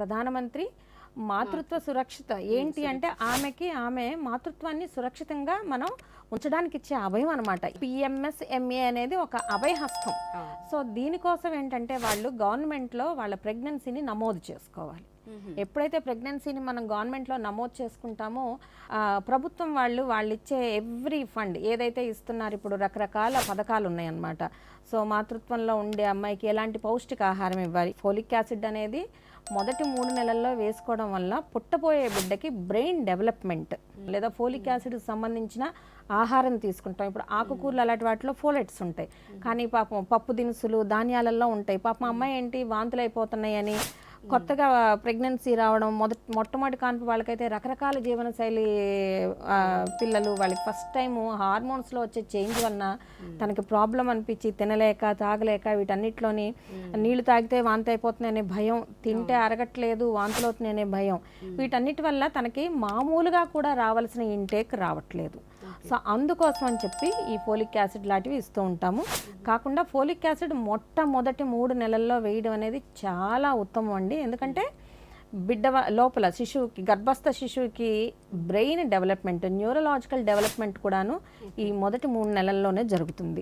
ప్రధానమంత్రి మాతృత్వ సురక్షిత. ఏంటి అంటే ఆమెకి ఆమె మాతృత్వాన్ని సురక్షితంగా మనం ఉంచడానికి ఇచ్చే అభయం అనమాట పిఎంఎస్ ఎంఏ అనేది ఒక అభయహస్తం. సో దీనికోసం ఏంటంటే వాళ్ళు గవర్నమెంట్లో వాళ్ళ ప్రెగ్నెన్సీని నమోదు చేసుకోవాలి. ఎప్పుడైతే ప్రెగ్నెన్సీని మనం గవర్నమెంట్లో నమోదు చేసుకుంటామో ప్రభుత్వం వాళ్ళు వాళ్ళు ఇచ్చే ఎవ్రీ ఫండ్ ఏదైతే ఇస్తున్నారు ఇప్పుడు రకరకాల పథకాలు ఉన్నాయన్నమాట. సో మాతృత్వంలో ఉండే అమ్మాయికి ఎలాంటి పౌష్టికాహారం ఇవ్వాలి? ఫోలిక్ యాసిడ్ అనేది మొదటి మూడు నెలల్లో వేసుకోవడం వల్ల పుట్టబోయే బిడ్డకి బ్రెయిన్ డెవలప్మెంట్ లేదా ఫోలిక్ యాసిడ్ సంబంధించిన ఆహారం తీసుకుంటాం. ఇప్పుడు ఆకుకూరలు అలాంటి వాటిలో ఫోలెట్స్ ఉంటాయి. కానీ పాపం పప్పు దినుసులు ధాన్యాలలో ఉంటాయి. పాపం అమ్మాయి ఏంటి? వాంతులు అయిపోతున్నాయని కొత్తగా ప్రెగ్నెన్సీ రావడం మొదటి మొట్టమొదటి కాన్పు వాళ్ళకైతే రకరకాల జీవనశైలి పిల్లలు వాళ్ళకి ఫస్ట్ టైం హార్మోన్స్లో వచ్చే చేంజ్ వలన తనకి ప్రాబ్లం అనిపించి తినలేక తాగలేక వీటన్నిటిలోని నీళ్ళు తాగితే వాంతి అయిపోతున్నాయనే భయం తింటే అరగట్లేదు వాంతులు అవుతున్నాయనే భయం వీటన్నిటి వల్ల తనకి మామూలుగా కూడా రావాల్సిన ఇంటేక్ రావట్లేదు. సో అందుకోసం అని చెప్పి ఈ ఫోలిక్ యాసిడ్ లాంటివి ఇస్తూ ఉంటాము. కాకుండా ఫోలిక్ యాసిడ్ మొట్టమొదటి మూడు నెలల్లో వేయడం అనేది చాలా ఉత్తమం అండి. ఎందుకంటే బిడ్డ లోపల శిశువుకి గర్భస్థ శిశువుకి బ్రెయిన్ డెవలప్మెంట్ న్యూరలాజికల్ డెవలప్మెంట్ కూడాను ఈ మొదటి మూడు నెలల్లోనే జరుగుతుంది.